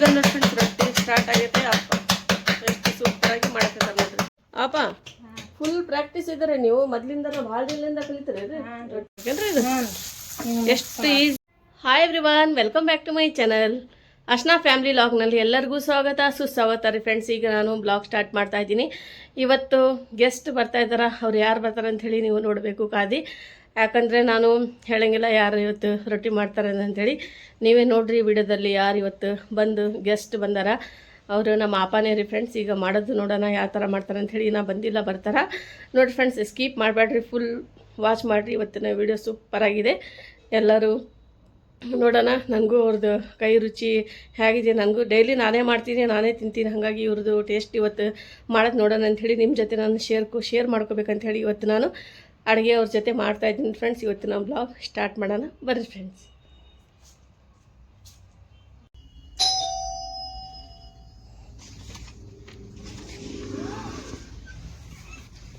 Friends ರೊಟ್ಟಿ start ಆಗೈತೆ. ಅಪ್ಪ ಎಷ್ಟು ಸೂಪರ್ ಆಗಿ ಮಾಡಕತ್ತಾರ ನೋಡ್ರಿ. ಅಪ್ಪ ಫುಲ್ ಪ್ರಾಕ್ಟೀಸ್ ಇದ್ದಾರೆ ನೀವು? ಮೊದ್ಲಿಂದ ಭಾಳ ದಿನದಿಂದ ಕಲಿತೀರಿ ಎಷ್ಟು easy hi everyone welcome back to my channel Arshana family ಲಾಗ್ನಲ್ಲಿ ಎಲ್ಲರಿಗೂ ಸ್ವಾಗತ. ಸುಸ್ವಾಗತ ರೀ ಫ್ರೆಂಡ್ಸ್ ಈಗ ನಾನು ಬ್ಲಾಗ್ ಸ್ಟಾರ್ಟ್ ಮಾಡ್ತಾ ಇದ್ದೀನಿ. ಇವತ್ತು ಗೆಸ್ಟ್ ಬರ್ತಾ ಇದ್ದಾರೆ? ಅವ್ರು ಯಾರು ಬರ್ತಾರೆ ಅಂತ ಹೇಳಿ ನೀವು ನೋಡಬೇಕು ಕಾದಿ ಯಾಕಂದರೆ ನಾನು ಹೇಳಂಗಿಲ್ಲ ಯಾರು ಇವತ್ತು ರೊಟ್ಟಿ ಮಾಡ್ತಾರೆ ಅಂತೇಳಿ ನೀವೇ ನೋಡ್ರಿ ವಿಡಿಯೋದಲ್ಲಿ ಯಾರು ಇವತ್ತು ಬಂದು ಗೆಸ್ಟ್ ಬಂದಾರ. ಅವರು ನಮ್ಮ ಅಪ್ಪನೇ ರೀ ಫ್ರೆಂಡ್ಸ್ ಈಗ ಮಾಡೋದು ನೋಡೋಣ ಯಾವ ಥರ ಮಾಡ್ತಾರೆ ಅಂಥೇಳಿ ನಾ ಬಂದಿಲ್ಲ, ಬರ್ತಾರ. ನೋಡಿ ಫ್ರೆಂಡ್ಸ್ ಸ್ಕೀಪ್ ಮಾಡಬೇಡ್ರಿ ಫುಲ್ ವಾಚ್ ಮಾಡಿರಿ. ಇವತ್ತಿನ ವಿಡಿಯೋ ಸೂಪರಾಗಿದೆ ಎಲ್ಲರೂ ನೋಡೋಣ ನನಗೂ ಅವ್ರದ್ದು ಕೈ ರುಚಿ ಹೇಗಿದೆ ನನಗೂ ಡೈಲಿ ನಾನೇ ಮಾಡ್ತೀನಿ, ನಾನೇ ತಿಂತೀನಿ, ಹಾಗಾಗಿ ಇವ್ರದ್ದು ಟೇಸ್ಟ್ ಇವತ್ತು ಮಾಡೋದು ನೋಡೋಣ ಅಂಥೇಳಿ ನಿಮ್ಮ ಜೊತೆ ನಾನು ಶೇರ್ ಶೇರ್ ಮಾಡ್ಕೋಬೇಕಂತ ಹೇಳಿ ಇವತ್ತು ನಾನು ಅಡುಗೆ ಅವ್ರ ಜೊತೆ ಮಾಡ್ತಾಯಿದ್ದೀನಿ ಫ್ರೆಂಡ್ಸ್ ಇವತ್ತು ನಮ್ಮ ಬ್ಲಾಗ್ ಸ್ಟಾರ್ಟ್ ಮಾಡೋಣ. ಬರ್ರಿ ಫ್ರೆಂಡ್ಸ್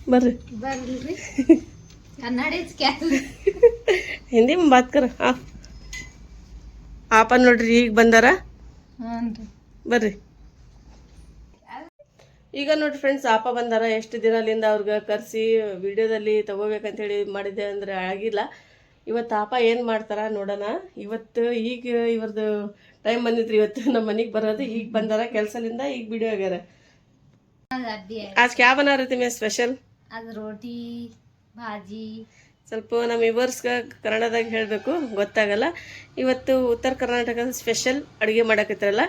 ಬರ್ರಿ. ಹಿಂದಿ ಬಾತ್ ಕರ ಆಪ ನೋಡ್ರಿ ಈಗ ಬಂದಾರ? ಬರ್ರಿ. ಈಗ ನೋಡಿ ಫ್ರೆಂಡ್ಸ್ ಆಪ ಬಂದಾರ ಎಷ್ಟು ದಿನದಿಂದ ಅವ್ರಿಗೆ ಕರೆಸಿ ವಿಡಿಯೋದಲ್ಲಿ ತಗೋಬೇಕಂತ ಹೇಳಿ ಮಾಡಿದ್ದೆ ಅಂದರೆ ಆಗಿಲ್ಲ ಇವತ್ತು ಆಪ ಏನು ಮಾಡ್ತಾರ ನೋಡೋಣ ಇವತ್ತು ಈಗ ಇವ್ರದ್ದು ಟೈಮ್ ಬಂದಿದ್ರಿ ಇವತ್ತು ನಮ್ಮ ಮನೆಗೆ ಬರೋದು ಈಗ ಬಂದಾರ ಕೆಲಸದಿಂದ ಈಗ ವಿಡಿಯೋ ಆಗ್ಯಾರ ಅಡ್ಡಿ आज क्या बना रहे थे मैं स्पेशल ಅದು ರೋಟಿ ಭಾಜಿ ಸ್ವಲ್ಪ ನಮ್ಮ ಇವರ್ಸ್ಗೆ ಕನ್ನಡದಾಗ ಹೇಳಬೇಕು ಗೊತ್ತಾಗಲ್ಲ ಇವತ್ತು ಉತ್ತರ ಕರ್ನಾಟಕದ ಸ್ಪೆಷಲ್ ಅಡುಗೆ ಮಾಡಕತ್ತಿರಲ್ಲ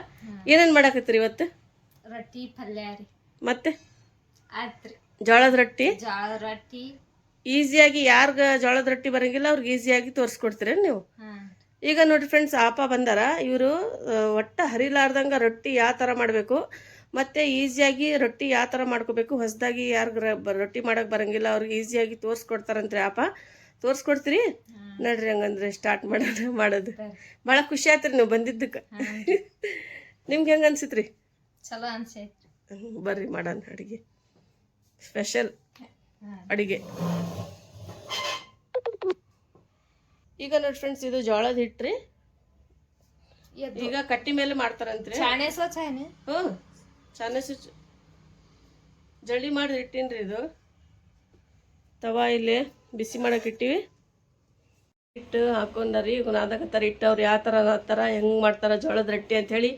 ಏನೇನು ಮಾಡಕತ್ತೀರಿ ಇವತ್ತು ರೊಟ್ಟಿ ಪಲ್ಯ ರೀ ಮತ್ತೆ? ಆತ್ರಿ ಜೋಳದ ರೊಟ್ಟಿ? ಜೋಳದ ರೊಟ್ಟಿ. ಈಸಿಯಾಗಿ ಯಾರ್ಗ ಜೋಳದ ರೊಟ್ಟಿ ಬರಂಗಿಲ್ಲ ಅವ್ರಿಗೆ ಈಸಿಯಾಗಿ ತೋರಿಸ್ಕೊಡ್ತೀರ ನೀವು? ಈಗ ನೋಡಿ ಫ್ರೆಂಡ್ಸ್ ಆಪ ಬಂದಾರ. ಇವರು ಒಟ್ಟ ಹರಿಲಾರ್ದಂಗ ರೊಟ್ಟಿ ಯಾವ ಥರ ಮಾಡಬೇಕು ಮತ್ತೆ ಈಸಿಯಾಗಿ ರೊಟ್ಟಿ ಯಾವ ಥರ ಮಾಡ್ಕೋಬೇಕು ಹೊಸದಾಗಿ ಯಾರ್ಗ ರೊಟ್ಟಿ ಮಾಡಕ್ ಬರಂಗಿಲ್ಲ ಅವ್ರಿಗೆ ಈಸಿಯಾಗಿ ತೋರಿಸ್ಕೊಡ್ತಾರಂತ್ರಿ ಆಪ. ತೋರಿಸ್ಕೊಡ್ತೀರಿ? ನಡ್ರಿ ಹಂಗಂದ್ರೆ ಸ್ಟಾರ್ಟ್ ಮಾಡೋಣ ಮಾಡೋದು. ಭಾಳ ಖುಷಿ ಆಯ್ತ್ರಿ ನೀವು ಬಂದಿದ್ದಕ್ಕೆ. ನಿಮ್ಗೆ ಹೆಂಗೆ ಅನ್ಸಿತ್ರಿ? ಚಲೋ ಅನ್ಸೈತ್ರಿ. ಹ್ಮ್, ಬರ್ರಿ ಮಾಡೋಣ ಅಡುಗೆ. ಸ್ಪೆಷಲ್ ಅಡುಗೆ. ಈಗ ನೋಡಿ ಫ್ರೆಂಡ್ಸ್ ಇದು ಜೋಳದ ಹಿಟ್ರಿ. ಈಗ ಕಟ್ಟಿ ಮೇಲೆ ಮಾಡ್ತಾರಂತ್ರಿ. ಚಾಣೆ ಸೋ ಚಾಣೆ. ಹ್ಞೂ. ಸುಚ್ ಜಲ್ದಿ ಮಾಡಿ ಇಟ್ಟಿನ್ರಿ ಇದು. ತವಾ ಇಲ್ಲಿ ಬಿಸಿ ಮಾಡಕ್ಕೆ ಇಟ್ಟಿವಿ. ಹಿಟ್ಟು ಹಾಕೊಂಡರಿ ಈಗ ನಾದಕತ್ತಾರ ಹಿಟ್ಟು ಅವ್ರು ಯಾವ ಥರ ನಾದ್ತಾರ ಹೆಂಗೆ ಮಾಡ್ತಾರ ಜೋಳದ ರೊಟ್ಟಿ ಅಂಥೇಳಿ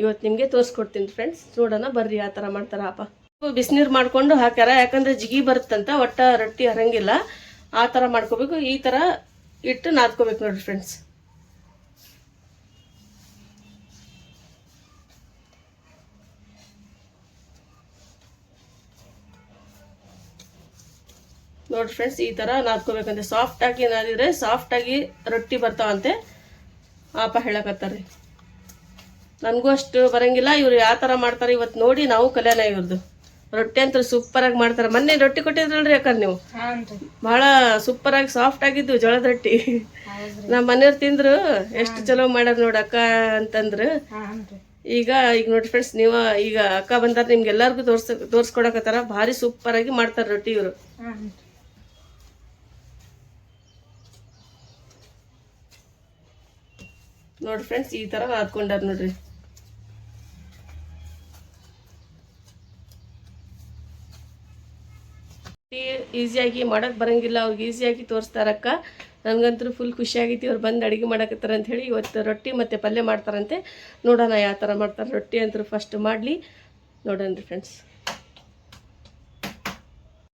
ಇವತ್ತು ನಿಮಗೆ ತೋರಿಸ್ಕೊಡ್ತೀನಿ ಫ್ರೆಂಡ್ಸ್ ನೋಡೋಣ, ಬರ್ರಿ ಆ ಥರ ಮಾಡ್ತಾರ ಅಪ್ಪ. ಬಿಸಿನೀರು ಮಾಡ್ಕೊಂಡು ಹಾಕ್ಯಾರ, ಯಾಕಂದ್ರೆ ಜಿಗಿ ಬರುತ್ತಂತ, ಒಟ್ಟ ರೊಟ್ಟಿ ಹರಂಗಿಲ್ಲ. ಆ ಥರ ಮಾಡ್ಕೋಬೇಕು. ಈ ಥರ ಇಟ್ಟು ನಾದ್ಕೋಬೇಕು ನೋಡಿ ಫ್ರೆಂಡ್ಸ್ ನೋಡಿ ಫ್ರೆಂಡ್ಸ್ ಈ ಥರ ನಾದ್ಕೋಬೇಕಂತೆ. ಸಾಫ್ಟಾಗಿ ನಾದಿದ್ರೆ ಸಾಫ್ಟಾಗಿ ರೊಟ್ಟಿ ಬರ್ತಾವಂತೆ. ಆಪ ಹೇಳಕತ್ತಾರ್ರಿ. ನನಗೂ ಅಷ್ಟು ಬರಂಗಿಲ್ಲ ಇವ್ರು ಯಾವ ಥರ ಮಾಡ್ತಾರೆ ಇವತ್ತು ನೋಡಿ ನಾವು ಕಲ್ಯಾಣ ಇವ್ರದ್ದು ರೊಟ್ಟಿ ಅಂತ ಸೂಪರ್ ಆಗಿ ಮಾಡ್ತಾರೆ. ಮೊನ್ನೆ ರೊಟ್ಟಿ ಕೊಟ್ಟಿದ್ರಲ್ರಿ ಯಾಕಂದ್ರೆ ನೀವು? ಭಾಳ ಸೂಪರ್ ಆಗಿ ಸಾಫ್ಟ್ ಆಗಿದ್ದು ಜೋಳದ ರೊಟ್ಟಿ. ನಮ್ಮ ಮನೆಯವ್ರು ತಿಂದ್ರು ಎಷ್ಟು ಚಲೋ ಮಾಡ್ಯಾರ ನೋಡಿ ಅಕ್ಕ ಅಂತಂದ್ರು. ಈಗ ಈಗ ನೋಡಿ ಫ್ರೆಂಡ್ಸ್ ನೀವು ಈಗ ಅಕ್ಕ ಬಂದಾರ ನಿಮ್ಗೆ ಎಲ್ಲರಿಗೂ ತೋರ್ಸ ತೋರ್ಸ್ಕೊಡಕತ್ತಾರ. ಭಾರಿ ಸೂಪರ್ ಆಗಿ ಮಾಡ್ತಾರೆ ರೊಟ್ಟಿ ಇವರು. ನೋಡಿ ಫ್ರೆಂಡ್ಸ್ ಈ ತರ ಹಾಕೊಂಡಾರ ನೋಡ್ರಿ. ಈಸಿಯಾಗಿ ಮಾಡಕ್ ಬರಂಗಿಲ್ಲ, ಅವ್ರಿಗೆ ಈಸಿಯಾಗಿ ತೋರಿಸ್ತಾರಕ್ಕ. ನನಗಂತೂ ಫುಲ್ ಖುಷಿಯಾಗೈತಿ, ಅವ್ರು ಬಂದು ಅಡುಗೆ ಮಾಡಕತ್ತಾರ ಹೇಳಿ ಇವತ್ತು ರೊಟ್ಟಿ ಮತ್ತು ಪಲ್ಯ ಮಾಡ್ತಾರಂತೆ. ನೋಡೋಣ ಯಾವ ಥರ ಮಾಡ್ತಾರೆ. ರೊಟ್ಟಿ ಅಂತೂ ಫಸ್ಟ್ ಮಾಡಲಿ. ನೋಡೋಣ ಫ್ರೆಂಡ್ಸ್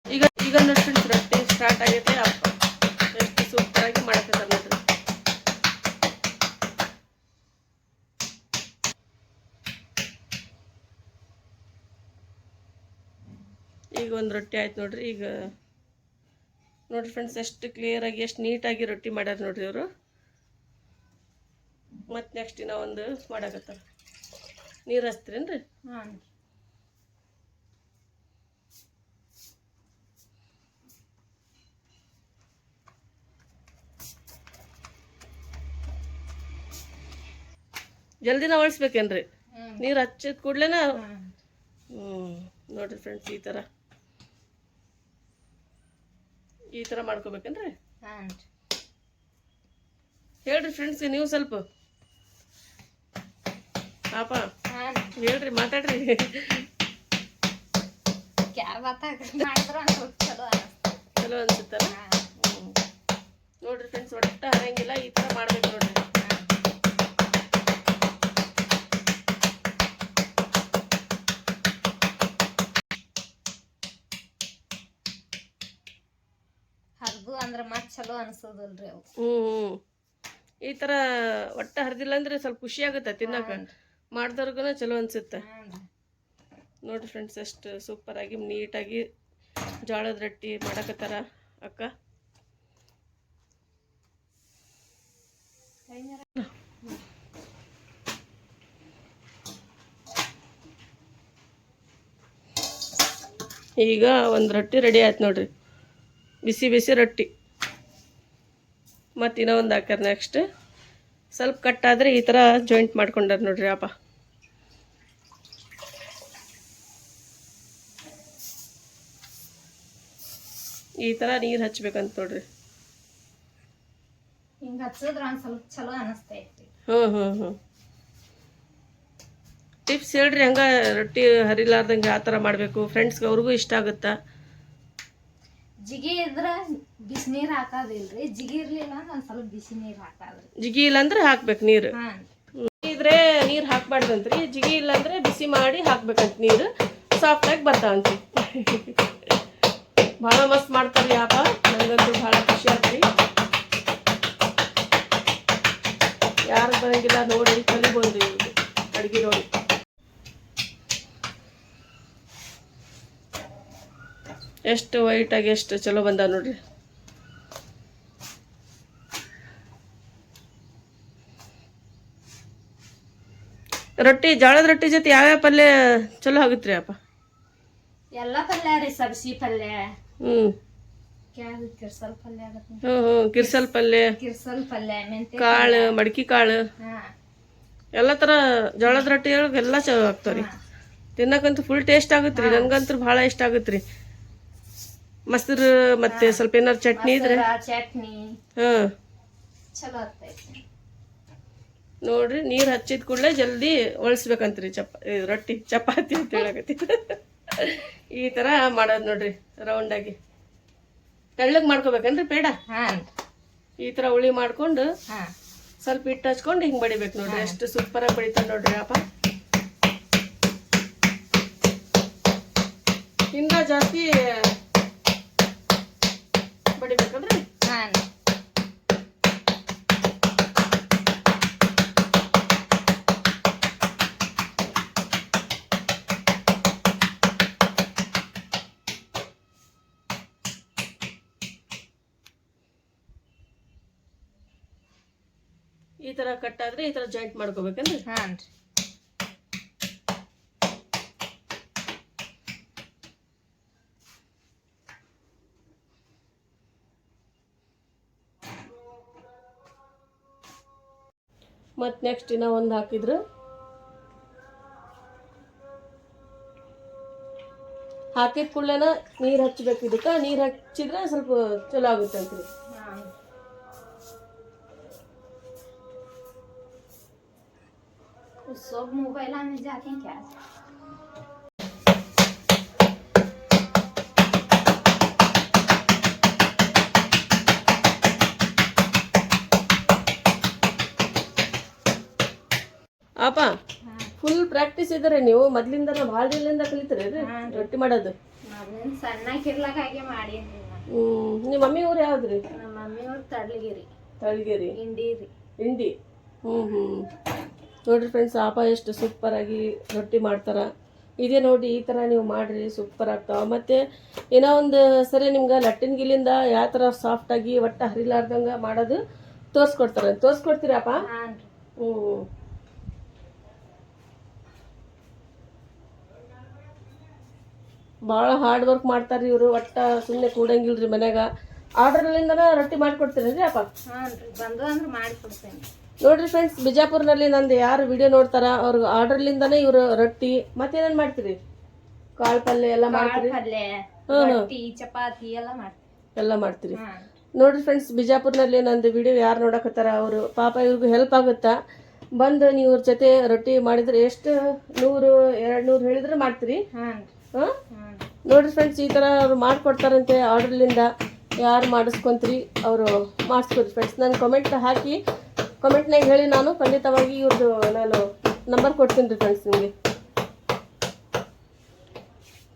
ಈಗ ಈಗ ನೋಡಿ ಫ್ರೆಂಡ್ಸ್ ರೊಟ್ಟಿ ಸ್ಟಾರ್ಟ್ ಆಗೈತೆ ಅಪ್ಪ ಎಷ್ಟು ಸೂಪರಾಗಿ ಮಾಡಕತ್ತಾರ ನೋಡ್ರಿ ಈಗ ಒಂದು ರೊಟ್ಟಿ ಆಯ್ತು ನೋಡ್ರಿ ಈಗ ನೋಡ್ರಿ ಫ್ರೆಂಡ್ಸ್ ಎಷ್ಟು ಕ್ಲಿಯರಾಗಿ ಎಷ್ಟು ನೀಟಾಗಿ ರೊಟ್ಟಿ ಮಾಡ್ಯಾರ ನೋಡ್ರಿ ಇವರು. ಮತ್ತು ನೆಕ್ಸ್ಟ್ ದಿನ ಒಂದು ಮಾಡಾಕತ್ತಾರ. ನೀರು ಹಚ್ತೀರೇನ್ರಿ? ಹಾಂ ಜಲ್ದಿನ ಒಳಸ್ಬೇಕೇನ್ರಿ ಹ್ಞೂ ನೀರು ಹಚ್ಚಿದ ಕೂಡ್ಲೇನ? ಹ್ಞೂ ನೋಡ್ರಿ ಫ್ರೆಂಡ್ಸ್ ಈ ಥರ ಈ ಥರ ಮಾಡ್ಕೋಬೇಕೇನ್ರಿ ಹಾಂ ಹೇಳ್ರಿ ಫ್ರೆಂಡ್ಸ್ ನೀವು ಸ್ವಲ್ಪ. ಪಾಪ ಹೇಳ್ರಿ ಮಾತಾಡ್ರಿ. ಚಲೋ ಅನಿಸ್ತು ಚಲೋ ಅನ್ಸುತ್ತಲ್ಲ. ನೋಡ್ರಿ ಫ್ರೆಂಡ್ಸ್ ಒಟ್ಟ ಹರಂಗಿಲ್ಲ ಈ ತರ ಮಾಡ್ಬೇಕು ನೋಡ್ರಿ ಹರ್ದು ಅಂದ್ರ ಮತ್ ಚಲೋ ಅನ್ಸೋದಲ್ರಿ ಅವು. ಹ್ಮ್ ಹ್ಮ್. ಈ ತರ ಒಟ್ಟ ಹರಿದಿಲ್ಲ ಅಂದ್ರೆ ಸ್ವಲ್ಪ ಖುಷಿ ಆಗುತ್ತೆ ತಿನ್ನಕ. ಮಾಡಿದವ್ರಿಗೂ ಚಲೋ ಅನ್ಸುತ್ತೆ. ನೋಡಿ ನೋಡ್ರಿ ಫ್ರೆಂಡ್ಸ್ ಎಷ್ಟು ಸೂಪರ್ ಆಗಿ ನೀಟಾಗಿ ಜೋಳದ ರೊಟ್ಟಿ ಮಾಡಕತ್ತಾರ ಅಕ್ಕ. ಈಗ ಒಂದು ರೊಟ್ಟಿ ರೆಡಿ ಆಯ್ತು ನೋಡ್ರಿ. ಬಿಸಿ ಬಿಸಿ ರೊಟ್ಟಿ. ಮತ್ತು ಇನ್ನೂ ಒಂದು ಹಾಕ್ಯಾರ ನೆಕ್ಸ್ಟ್ ಸ್ವಲ್ಪ ಕಟ್ಟಾದರೆ ಈ ಥರ ಜಾಯಿಂಟ್ ಮಾಡ್ಕೊಂಡಾರ ನೋಡ್ರಿ ಅಪ್ಪ. ಈ ಥರ ನೀರು ಹಚ್ಬೇಕಂತ ನೋಡ್ರಿ. ಹ್ಞೂ ಹ್ಞೂ ಹ್ಞೂ ಟಿಪ್ಸ್ ಹೇಳ್ರಿ ಹಂಗೆ ರೊಟ್ಟಿ ಹರಿಲಾರ್ದಂಗೆ ಆ ಥರ ಮಾಡಬೇಕು. ಫ್ರೆಂಡ್ಸ್ಗೆ ಅವ್ರಿಗೂ ಇಷ್ಟ ಆಗುತ್ತಾ? ಜಿಗಿ ಇದ್ರ ಬಿಸಿನೀರ್ ಹಾಕೋದಿಲ್ರಿ. ಜಿಗಿ ಇರ್ಲಿಲ್ಲ ಅಂದ್ರೆ ಒಂದ್ ಸ್ವಲ್ಪ ಬಿಸಿ ನೀರ್ ಹಾಕೋದ್ರಿ. ಜಿಗಿ ಇಲ್ಲಾಂದ್ರೆ ಹಾಕ್ಬೇಕು ನೀರು. ಹಾ. ಇದ್ರೆ ನೀರು ಹಾಕ್ಬಾರ್ದಂತ್ರಿ. ಜಿಗಿ ಇಲ್ಲಾಂದ್ರೆ ಬಿಸಿ ಮಾಡಿ ಹಾಕ್ಬೇಕಂತ ನೀರು. ಸಾಫ್ಟಾಗಿ ಬರ್ತಾವಂತ್ರಿ. ಭಾಳ ಮಸ್ತ್ ಮಾಡ್ತಾರ್ರಿ ಯಾಪ ನಂಗಂತೂ ಭಾಳ ಖುಷಿ ಆತ್ರಿ. ಯಾರು ಬರಂಗಿಲ್ಲ ನೋಡಿ ಕಲಿಬೋದು ಇವ್ರಿಗೆ ಅಡ್ಗೆ ನೋಡಿ. ಎಷ್ಟು ವೈಟಾಗಿ ಎಷ್ಟು ಚಲೋ ಬಂದ ನೋಡ್ರಿ. ರೊಟ್ಟಿ ಜೋಳದ ರೊಟ್ಟಿ ಜೊತೆ ಯಾವ್ಯಾವ ಪಲ್ಯ ಚಲೋ ಆಗುತ್ತೆ ಅಪ್ಪ? ಎಲ್ಲ ಪಲ್ಯ ರೀ ಸಬ್ಸಿ ಪಲ್ಯ. ಹ್ಞೂ ಕಿರ್ಸಲ್ ಪಲ್ಯ ಹ್ಞೂ ಹ್ಞೂ ಕಿರ್ಸಲ್ ಪಲ್ಯ. ಕಿರ್ಸಲ್ ಪಲ್ಯ ಕಾಳು ಮಡಕಿ ಕಾಳು. ಎಲ್ಲ ಥರ ಜೋಳದ ರೊಟ್ಟಿ ಒಳಗೆ ಎಲ್ಲ ಚಲೋ ಆಗ್ತಾವ್ರಿ ತಿನ್ನಕ್ಕಂತೂ ಫುಲ್ ಟೇಸ್ಟ್ ಆಗುತ್ತೆ ರೀ ನನಗಂತೂ ಭಾಳ ಇಷ್ಟ ಆಗುತ್ತೆ ರೀ ಮೊಸರು ಮತ್ತೆ ಸ್ವಲ್ಪ ಏನಾರು ಚಟ್ನಿ ಇದ್ರೆ? ಚಟ್ನಿ. ಹಾಂ. ಚಲೋ ಆಗ್ತೈತಿ. ನೋಡ್ರಿ ನೀರು ಹಚ್ಚಿದ ಕೂಡಲೇ ಜಲ್ದಿ ಒಳಸ್ಬೇಕಂತ್ರಿ ಚಪ ರೊಟ್ಟಿ ಚಪಾತಿ ಅಂತ ಹೇಳಕತ್ತಿ. ಈ ಥರ ಮಾಡೋದು ನೋಡ್ರಿ ರೌಂಡಾಗಿ ತೆಳ್ಳಗೆ ಮಾಡ್ಕೋಬೇಕನ್ರಿ ಪೇಡ? ಈ ಥರ ಉಳಿ ಮಾಡ್ಕೊಂಡು ಸ್ವಲ್ಪ ಹಿಟ್ಟು ಹಚ್ಕೊಂಡು ಹಿಂಗೆ ಬಡಿಬೇಕು ನೋಡ್ರಿ ಎಷ್ಟು ಸೂಪರಾಗಿ ಬಡಿತಾನೆ ನೋಡ್ರಿ ಅಪ್ಪ. ಇನ್ನ ಜಾಸ್ತಿ ಬಡಿಬೇಕಲ್ರಿ ಹಾ ಈ ಈ ತರ ಜಾಯಿಂಟ್ ಮಾಡ್ಕೋಬೇಕಂದ್ರೆ ರೀ ಮತ್ತು ನೆಕ್ಸ್ಟ್ ಇನ್ನ ಒಂದು ಹಾಕಿದ್ರು. ಹಾಕಿದ ಕೂಡಲೇನ ನೀರು ಹಚ್ಚಬೇಕು ಇದಕ್ಕೆ. ನೀರು ಹಚ್ಚಿದ್ರೆ ಸ್ವಲ್ಪ ಚಲೋ ಆಗುತ್ತೆ ಅಂತ್ರಿ. সব ಮೊಬೈಲ್ আমি জানি কে আছে ಅಪ್ಪ ಫುಲ್ ಪ್ರಾಕ್ಟೀಸ್ ಇದ್ರೆ ನೀವು. ಮೊದ್ಲಿಂದ ಭಾಳ ದಿನದಿಂದ ಕಲಿತ್ರಿ ರೊಟ್ಟಿ ಮಾಡೋದು? ಸಣ್ಣಕ್ಕಿರ್ಲಾಕ ಹಾಗೆ ಮಾಡಿ ಹ್ಞೂ ನಿಮ್ಮ ಮಮ್ಮಿ ಊರು ಯಾವ್ದ್ರಿ? ನಮ್ಮ ಮಮ್ಮಿ ಊರು ತಳ್ಳಿಗಿರಿ. ತಳ್ಳಿಗಿರಿ. ಇಂಡಿ ರೀ. ಇಂಡಿ ನೋಡ್ರಿ ಫ್ರೆಂಡ್ಸ್ ಆಪ ಎಷ್ಟು ಸೂಪರಾಗಿ ರೊಟ್ಟಿ ಮಾಡ್ತಾರೆ. ಇದೇ ನೋಡಿ ಈ ಥರ ನೀವು ಮಾಡಿರಿ ಸೂಪರ್ ಆಗ್ತಾವೆ. ಮತ್ತು ಏನೋ ಒಂದು ಸರಿ ನಿಮ್ಗೆ ಲಟ್ಟಿನ ಗಿಲಿಂದ ಯಾವ ಥರ ಸಾಫ್ಟಾಗಿ ಒಟ್ಟು ಹರಿಲಾರ್ದಂಗೆ ಮಾಡೋದು ತೋರಿಸ್ಕೊಡ್ತಾರೆ. ತೋರಿಸ್ಕೊಡ್ತೀರಪ್ಪ ಹ್ಞೂ ಭಾಳ ಹಾರ್ಡ್ ವರ್ಕ್ ಮಾಡ್ತಾರೆ ಇವರು. ಒಟ್ಟ ಸುಮ್ಮನೆ ಕೂಡಂಗಿಲ್ರಿ ಮನ್ಯಾಗ. ಆರ್ಡ್ರಲ್ಲಿಂದನ ರೊಟ್ಟಿ ಮಾಡಿಕೊಡ್ತೀರಿ ಅಪ್ಪ ಹ್ಞೂ ರೀ ಬಂದು ಅಂದ್ರೆ ಮಾಡಿ ಕೊಡ್ತೇನೆ ನೋಡ್ರಿ ಫ್ರೆಂಡ್ಸ್ ಬಿಜಾಪುರ್ನಲ್ಲಿ ನಂದು ಯಾರು ವಿಡಿಯೋ ನೋಡ್ತಾರ ಅವ್ರಿಗೆ ಆರ್ಡರ್ಲಿಂದನೇ ಇವರು ರೊಟ್ಟಿ ಮತ್ತೇನೇನು ಮಾಡ್ತೀರಿ? ಕಾಳು ಪಲ್ಯ ಎಲ್ಲ ಮಾಡ್ತೀರಿ? ಚಪಾತಿ ಎಲ್ಲ ಮಾಡ್ತೀನಿ ಎಲ್ಲ ಮಾಡ್ತೀರಿ. ನೋಡ್ರಿ ಫ್ರೆಂಡ್ಸ್ ಬಿಜಾಪುರ್ನಲ್ಲಿ ನಂದು ವಿಡಿಯೋ ಯಾರು ನೋಡಕತ್ತಾರ ಅವರು ಪಾಪ ಇವ್ರಿಗೂ ಹೆಲ್ಪ್ ಆಗುತ್ತಾ? ಬಂದು ನೀವು ಇವ್ರ ಜೊತೆ ರೊಟ್ಟಿ ಮಾಡಿದ್ರೆ ಎಷ್ಟು? ನೂರು ಎರಡು ನೂರು ಹೇಳಿದ್ರೆ ಮಾಡ್ತೀರಿ? ಹಾಂ. ಹಾಂ? ಹಾಂ. ನೋಡ್ರಿ ಫ್ರೆಂಡ್ಸ್ ಈ ಥರ ಅವ್ರು ಮಾಡ್ಕೊಡ್ತಾರಂತೆ ಆರ್ಡರ್ಲಿಂದ ಯಾರು ಮಾಡಿಸ್ಕೊಂತೀರಿ ಅವರು ಮಾಡಿಸ್ಕೊಡ್ರಿ ಫ್ರೆಂಡ್ಸ್ ನಾನು ಕಮೆಂಟ್ ಹಾಕಿ ಕಮೆಂಟ್ನಾಗ ಹೇಳಿ ನಾನು. ಖಂಡಿತವಾಗಿ ಇವ್ರದ್ದು ನಾನು ನಂಬರ್ ಕೊಡ್ತೀನಿ ರೀ ಫ್ರೆಂಡ್ಸ್ ನಿಮಗೆ.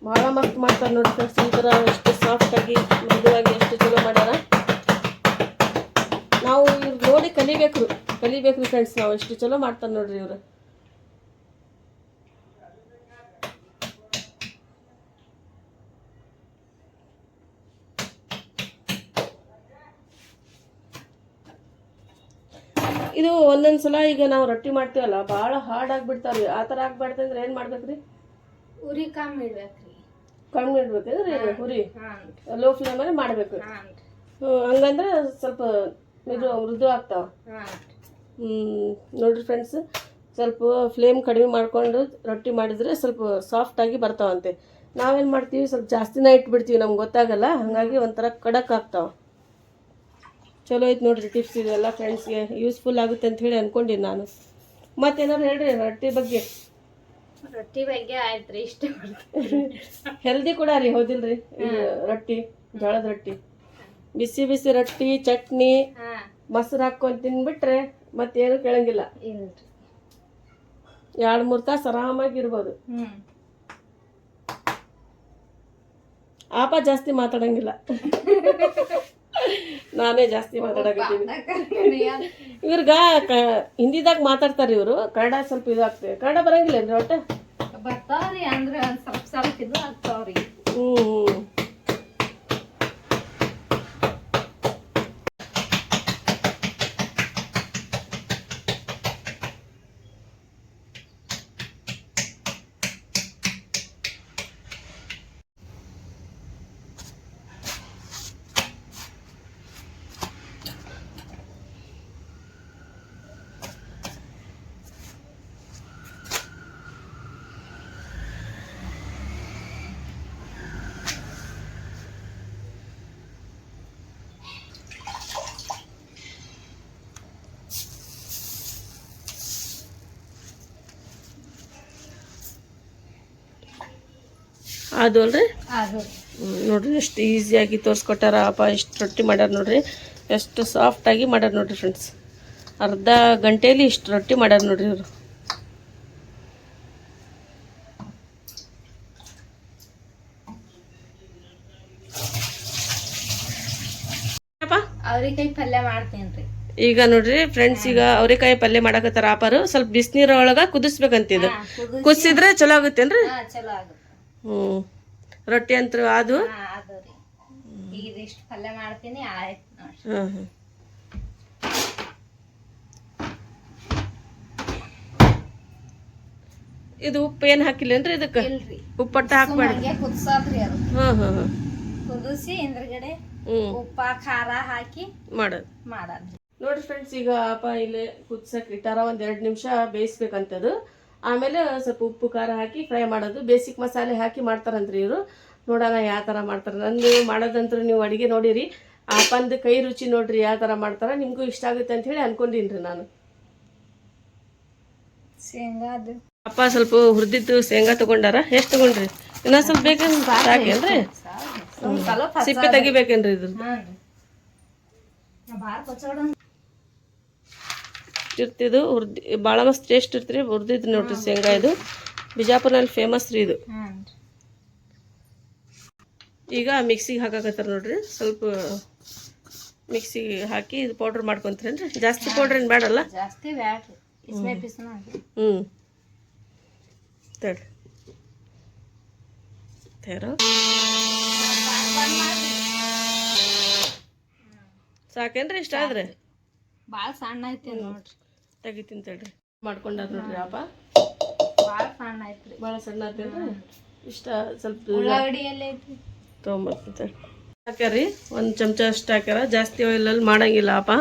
ಭಾಳ ಮಸ್ತ್ ಮಾಡ್ತಾರೆ ನೋಡಿ ಫ್ರೆಂಡ್ಸ್ ಈ ಥರ ಎಷ್ಟು ಸಾಫ್ಟಾಗಿ ಮೃದುವಾಗಿ ಎಷ್ಟು ಚಲೋ ಮಾಡ್ಯಾರ. ನಾವು ಇವ್ರು ನೋಡಿ ಕಲಿಬೇಕು ಕಲಿಬೇಕು ರೀ ಫ್ರೆಂಡ್ಸ್ ನಾವು ಎಷ್ಟು ಚಲೋ ಮಾಡ್ತಾರೆ ನೋಡ್ರಿ ಇವರು. ಇದು ಒಂದೊಂದು ಸಲ ಈಗ ನಾವು ರೊಟ್ಟಿ ಮಾಡ್ತೀವಲ್ಲ ಭಾಳ ಹಾರ್ಡ್ ಆಗಿಬಿಡ್ತಾವೆ ರೀ ಆ ಥರ ಆಗ್ಬಾರ್ದು ಅಂದ್ರೆ ಏನು ಮಾಡ್ಬೇಕ್ರಿ? ಉರಿ ಕಮ್ಮಿ ಇಡ್ಬೇಕ್ರಿ. ಕಮ್ಮಿ ಇಡ್ಬೇಕಂದ್ರೆ ಉರಿ ಲೋ ಫ್ಲೇಮಲ್ಲಿ ಮಾಡಬೇಕು. ಹಂಗಂದ್ರೆ ಸ್ವಲ್ಪ ಇದು ಮೃದು ಆಗ್ತಾವ. ನೋಡಿರಿ ಫ್ರೆಂಡ್ಸ್ ಸ್ವಲ್ಪ ಫ್ಲೇಮ್ ಕಡಿಮೆ ಮಾಡಿಕೊಂಡು ರೊಟ್ಟಿ ಮಾಡಿದರೆ ಸ್ವಲ್ಪ ಸಾಫ್ಟಾಗಿ ಬರ್ತಾವಂತೆ. ನಾವೇನು ಮಾಡ್ತೀವಿ ಸ್ವಲ್ಪ ಜಾಸ್ತಿನೇ ಇಟ್ಬಿಡ್ತೀವಿ ನಮ್ಗೆ ಗೊತ್ತಾಗಲ್ಲ. ಹಾಗಾಗಿ ಒಂಥರ ಖಡಕ್ ಆಗ್ತಾವ. ಚಲೋ ಐತೆ ನೋಡಿರಿ ಟಿಪ್ಸ್ ಇದೆಲ್ಲ ಫ್ರೆಂಡ್ಸ್ಗೆ ಯೂಸ್ಫುಲ್ ಆಗುತ್ತೆ ಅಂತ ಹೇಳಿ ಅನ್ಕೊಂಡಿನಿ ನಾನು. ಮತ್ತೇನಾರು ಹೇಳ್ರಿ ರೊಟ್ಟಿ ಬಗ್ಗೆ? ರೊಟ್ಟಿ ಬಗ್ಗೆ ಆಯ್ತ್ರಿ ಇಷ್ಟ ಹೆಲ್ದಿ ಕೂಡ ರೀ ಹೌದಿಲ್ರಿ? ರೊಟ್ಟಿ ಜೋಳದ ರೊಟ್ಟಿ. ಬಿಸಿ ಬಿಸಿ ರೊಟ್ಟಿ ಚಟ್ನಿ ಮೊಸರು ಹಾಕ್ಕೊಂಡು ತಿನ್ಬಿಟ್ರೆ ಮತ್ತೇನು ಕೇಳಂಗಿಲ್ಲ. ಎರಡು ಮೂರು ತಾಸು ಆರಾಮಾಗಿ ಇರ್ಬೋದು. ಆಪ ಜಾಸ್ತಿ ಮಾತಾಡಂಗಿಲ್ಲ. ನಾನೇ ಜಾಸ್ತಿ ಮಾತಾಡಕತ್ತೀನಿ. ಇವ್ರಿಗ ಕ ಹಿಂದಿದಾಗ ಮಾತಾಡ್ತಾರೆ ಇವರು. ಕನ್ನಡ ಸ್ವಲ್ಪ ಇದಾಗ್ತದೆ ಕನ್ನಡ ಬರಂಗಿಲ್ಲ ಏನ್ರಿ ಒಟ್ಟ? ಬರ್ತಾವ್ರಿ ಅಂದ್ರೆ ಸ್ವಲ್ಪ ಸ್ವಲ್ಪ ಇದು ಆಗ್ತಾವ್ರಿ. ಹ್ಞೂ ಅದು ಅಲ್ರಿ? ನೋಡ್ರಿ ಎಷ್ಟು ಈಸಿಯಾಗಿ ತೋರಿಸ್ಕೊಟ್ಟಾರ. ಅಪ್ಪ ಎಷ್ಟು ರೊಟ್ಟಿ ಮಾಡ್ಯಾರ ನೋಡ್ರಿ. ಎಷ್ಟು ಸಾಫ್ಟಾಗಿ ಮಾಡ್ಯಾರ ನೋಡ್ರಿ ಫ್ರೆಂಡ್ಸ್ ಅರ್ಧ ಗಂಟೆಯಲ್ಲಿ ಇಷ್ಟು ರೊಟ್ಟಿ ಮಾಡ್ಯಾರ ನೋಡ್ರಿ ಇವರು. ಅವ್ರಿಕಾಯಿ ಪಲ್ಯ ಮಾಡ್ತೇನ್ರಿ. ಈಗ ನೋಡ್ರಿ ಫ್ರೆಂಡ್ಸ್ ಈಗ ಅವ್ರೆಕಾಯಿ ಪಲ್ಯ ಮಾಡಕತ್ತಾರ ಆಪಾರು ಸ್ವಲ್ಪ ಬಿಸಿನೀರೊಳಗ ಒಳಗ ಕುದಿಸ್ಬೇಕಂತಿದು ಹಾ, ಕುದಿಸಿ- ಕುದಿಸಿದ್ರೆ ಚಲೋ ಆಗುತ್ತೇನ್ರಿ? ಚಲೋ ಆಗುತ್ತೆ. ಹ್ಮ್. ರೊಟ್ಟಿ ಅಂತೂ ಅದು ಹಾ ಪಲ್ಯ ಮಾಡ್ತೀನಿ ಹ್ಮ್ ಇದು ಉಪ್ಪು ಏನು ಹಾಕಿಲ್ಲೇನ್ರಿ ಇದಕ್ಕೆ? ಉಪ್ಪಟ್ಟ ಹಾಕ್ಬೇಡ್ರಿ. ಕುದಿಸೋದ್ರಿ ಅದು. ಹಾಂ ಹಾಂ ಹಾಂ ಕುದಿಸಿ ಹಿಂದ್ಗಡೆ ಉಪ್ಪ ಖಾರ ಹಾಕಿ ಮಾಡೋದು. ಮಾಡೋದ್ರಿ ನೋಡ್ರಿ ಫ್ರೆಂಡ್ಸ್ ಈಗ ಅಪ್ಪ ಇಲ್ಲಿ ಕುದ್ಸಕ್ ಇಟ್ಟಾರ ಒಂದು ಎರಡು ನಿಮಿಷ ಬೇಯಿಸ್ಬೇಕಂತದು. ಆಮೇಲೆ ಸ್ವಲ್ಪ ಉಪ್ಪು ಖಾರ ಹಾಕಿ ಫ್ರೈ ಮಾಡೋದು. ಬೇಸಿಕ್ ಮಸಾಲೆ ಹಾಕಿ ಮಾಡ್ತಾರಂತ್ರಿ ಇವರು. ನೋಡೋಣ ಯಾವ ಥರ ಮಾಡ್ತಾರೆ. ನಂದು ಮಾಡೋದಂತ್ರ ನೀವು ಅಡುಗೆ ನೋಡಿರಿ. ಆ ಅಪ್ಪಂದು ಕೈ ರುಚಿ ನೋಡ್ರಿ ಯಾವ ಥರ ಮಾಡ್ತಾರೆ. ನಿಮಗೂ ಇಷ್ಟ ಆಗುತ್ತೆ ಅಂತ ಹೇಳಿ ಅನ್ಕೊಂಡಿನ್ರಿ ರೀ ನಾನು ಶೇಂಗಾದು ಅಪ್ಪ ಸ್ವಲ್ಪ ಹುರಿದಿದ್ದು ಶೇಂಗಾ ತಗೊಂಡಾರ? ಎಷ್ಟು ತಗೊಂಡ್ರಿ? ಇನ್ನೊಂದು ಸ್ವಲ್ಪ ಬೇಕೇನು ಸಾಕೇನ್ರಿ? ಸಿಪ್ಪೆ ತೆಗಿಬೇಕೇನ್ರಿ ಇದ್ರ ಇರ್ತಿದ್ದು ಹುರ್ದಿ ಭಾಳ ಮಸ್ತ್ ಟೇಸ್ಟ್ ಇರ್ತೀರಿ ಹುರಿದಿದ್ದು ನೋಡ್ರಿ ಶೇಂಗಾ ಇದು. ಬಿಜಾಪುರ್ನಲ್ಲಿ ಫೇಮಸ್ ರೀ ಇದು. ಈಗ ಮಿಕ್ಸಿಗೆ ಹಾಕಾಕತ್ತಾರ ನೋಡ್ರಿ ಸ್ವಲ್ಪ ಮಿಕ್ಸಿಗೆ ಹಾಕಿ ಇದು ಪೌಡ್ರ್ ಮಾಡ್ಕೊಂತೀರೇನ್ರಿ? ಜಾಸ್ತಿ ಪೌಡ್ರ್ ಏನು ಬೇಡಲ್ಲ ಜಾಸ್ತಿ ಹ್ಞೂ ತಡ್ರಿ. ಸಾಕೇನ್ರಿ ಇಷ್ಟ ಆದ್ರೆ? ಭಾಳ ಸಣ್ಣ ಐತಿ ನೋಡ್ರಿ. ತೆಗಿತೀನಿ ತಡ್ರಿ. ಮಾಡ್ಕೊಂಡಾರ ನೋಡ್ರಿ ಹಬ್ಬ ಭಾಳ ಸಣ್ಣ ಐತ್ರಿ. ಭಾಳ ಸಣ್ಣ ಆತೇನ್ರಿ ಇಷ್ಟ ಸ್ವಲ್ಪ ಐತಿ ಐತ್ರಿ. ತೊಗೊಂಬರ್ತೀನಿ ತಡ್ರಿ. ಹಾಕ್ಯಾರಿ ಒಂದು ಚಮಚ ಅಷ್ಟು ಹಾಕ್ಯಾರ. ಜಾಸ್ತಿ ಆಯಿಲಲ್ಲಿ ಮಾಡಂಗಿಲ್ಲ ಹಬ್ಬ